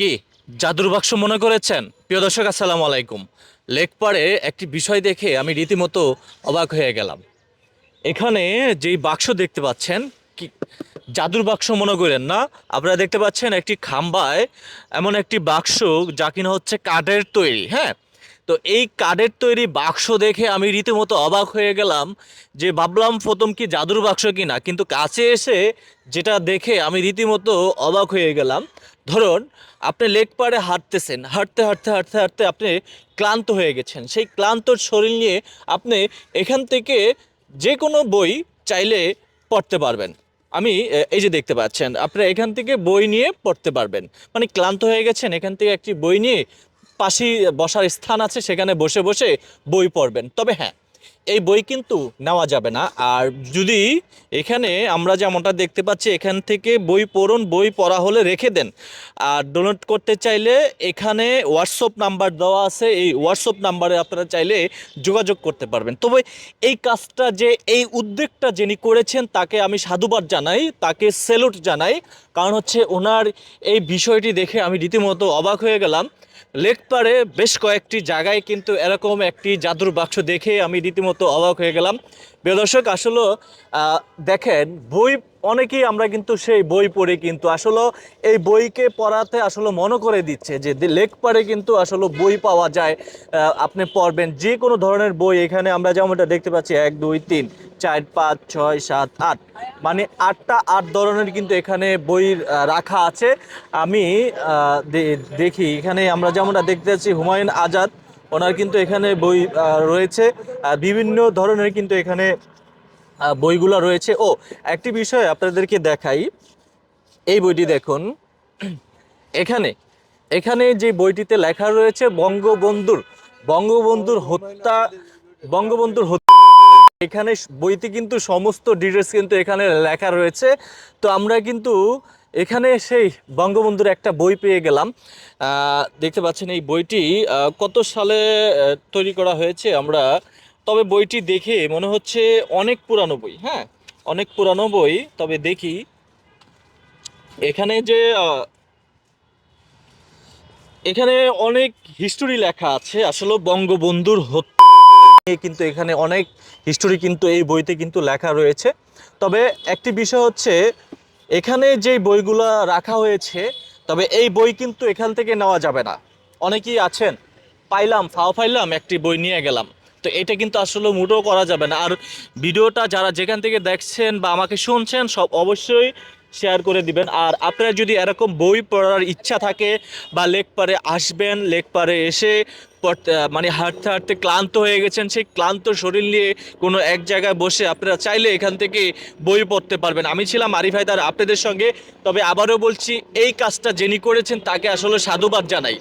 কি জাদুর বাক্স মনে করেছেন? প্রিয় দর্শক, আসসালামু আলাইকুম। লেকপাড়ে একটি বিষয় দেখে আমি রীতিমতো অবাক হয়ে গেলাম। এখানে যেই বাক্স দেখতে পাচ্ছেন, কি জাদুর বাক্স মনে করেন না? আপনারা দেখতে পাচ্ছেন একটি খাম্বায় এমন একটি বাক্স যা কিনা হচ্ছে কাঠের তৈরি হ্যাঁ? তো এই কাঠের তৈরি বাক্স দেখে আমি রীতিমতো অবাক হয়ে গেলাম যে ভাবলাম প্রথম কি জাদুর বাক্স কি না কিন্তু কাছে এসে যেটা দেখে আমি রীতিমতো অবাক হয়ে গেলাম। ধরুন, আপনি লেক পাড়ে হাঁটতেছেন, হাঁটতে হাঁটতে হাঁটতে হাঁটতে আপনি ক্লান্ত হয়ে গেছেন। সেই ক্লান্ত শরীর নিয়ে আপনি এখান থেকে যে কোনো বই চাইলে পড়তে পারবেন। আমি এই যে দেখতে পাচ্ছেন, আপনারা এখান থেকে বই নিয়ে পড়তে পারবেন। মানে ক্লান্ত হয়ে গেছেন, এখান থেকে একটি বই নিয়ে পাশেই বসার স্থান আছে, সেখানে বসে বসে বই পড়বেন। তবে হ্যাঁ এই বই কিন্তু নেওয়া যাবে না। আর যদি এখানে আমরা যেমনটা দেখতে পাচ্ছি, এখান থেকে বই পড়ুন, বই পড়া হলে রেখে দেন। আর ডোনেট করতে চাইলে এখানে হোয়াটসঅ্যাপ নাম্বার দেওয়া আছে, এই হোয়াটসঅ্যাপ নাম্বারে আপনারা চাইলে যোগাযোগ করতে পারবেন। তবে এই কাজটা যে, এই উদ্যোগটা যিনি করেছেন, তাকে আমি সাধুবাদ জানাই, তাকে সেলুট জানাই। কারণ হচ্ছে ওনার এই বিষয়টি দেখে আমি রীতিমতো অবাক হয়ে গেলাম। লেকপাড়ে বেশ কয়েকটি জায়গায় কিন্তু এরকম একটি জাদুর বাক্স দেখে আমি রীতিমতো অবাক হয়ে গেলাম। বেদর্শক দর্শক, আসলে দেখেন, বই অনেকেই আমরা কিন্তু সেই বই পড়ি কিন্তু আসলে এই বইকে পড়াতে আসলে মনে করে দিচ্ছে যে দে- লেকপাড়ে কিন্তু আসলে বই পাওয়া যায় আপনি পড়বেন। যে কোনো ধরনের বই এখানে আমরা যেমনটা দেখতে পাচ্ছি, এক, দুই, তিন, চার, পাঁচ, ছয়, সাত, আট। মানে আটটা আট ধরনের কিন্তু এখানে বই রাখা আছে। আমি দেখি, এখানে আমরা যেমনটা দেখতে পাচ্ছি, হুমায়ুন আজাদ, ওনার কিন্তু এখানে বই রয়েছে। বিভিন্ন ধরনের কিন্তু এখানে বইগুলো রয়েছে। ও, একটি বিষয় আপনাদেরকে দেখাই। এই বইটি দেখুন। এখানে এখানে যে বইটিতে লেখা রয়েছে, বঙ্গবন্ধুর বঙ্গবন্ধুর হত্যা বঙ্গবন্ধুর হত্যা। এখানে বইতে কিন্তু সমস্ত ডিটেলস কিন্তু এখানে লেখা রয়েছে। তো আমরা কিন্তু এখানে সেই বঙ্গবন্ধুর একটা বই পেয়ে গেলাম। দেখতে পাচ্ছেন এই বইটি কত সালে তৈরি করা হয়েছে আমরা তবে বইটি দেখে মনে হচ্ছে অনেক পুরানো বই হ্যাঁ? অনেক পুরানো বই, তবে দেখি। এখানে যে এখানে অনেক হিস্টোরি লেখা আছে, আসলে বঙ্গবন্ধুর হত্যা কিন্তু এখানে অনেক হিস্টোরি কিন্তু এই বইতে কিন্তু লেখা রয়েছে। তবে একটি বিষয় হচ্ছে, এখানে যে বইগুলো রাখা হয়েছে, তবে এই বই কিন্তু এখান থেকে নেওয়া যাবে না। অনেকেই আছেন, পাইলাম, ফাও পাইলাম একটি বই নিয়ে গেলাম। তো এটা কিন্তু আসলে মোটেও করা যাবে না। আর ভিডিওটা যারা যেখান থেকে দেখছেন বা আমাকে শুনছেন, সব অবশ্যই শেয়ার করে দিবেন। আর আপনারা যদি এরকম বই পড়ার ইচ্ছা থাকে বা লেক পারে আসবেন, লেক পারে এসে মানে হাঁটতে হাঁটতে ক্লান্ত হয়ে গেছেন, সেই ক্লান্ত শরীর নিয়ে কোনো এক জায়গায় বসে আপনারা চাইলে এখান থেকে বই পড়তে পারবেন। আমি ছিলাম আরিফ হায়দার আপনাদের সঙ্গে, তবে আবারও বলছি, এই কাজটা যিনি করেছেন তাকে আসলে সাধুবাদ জানাই।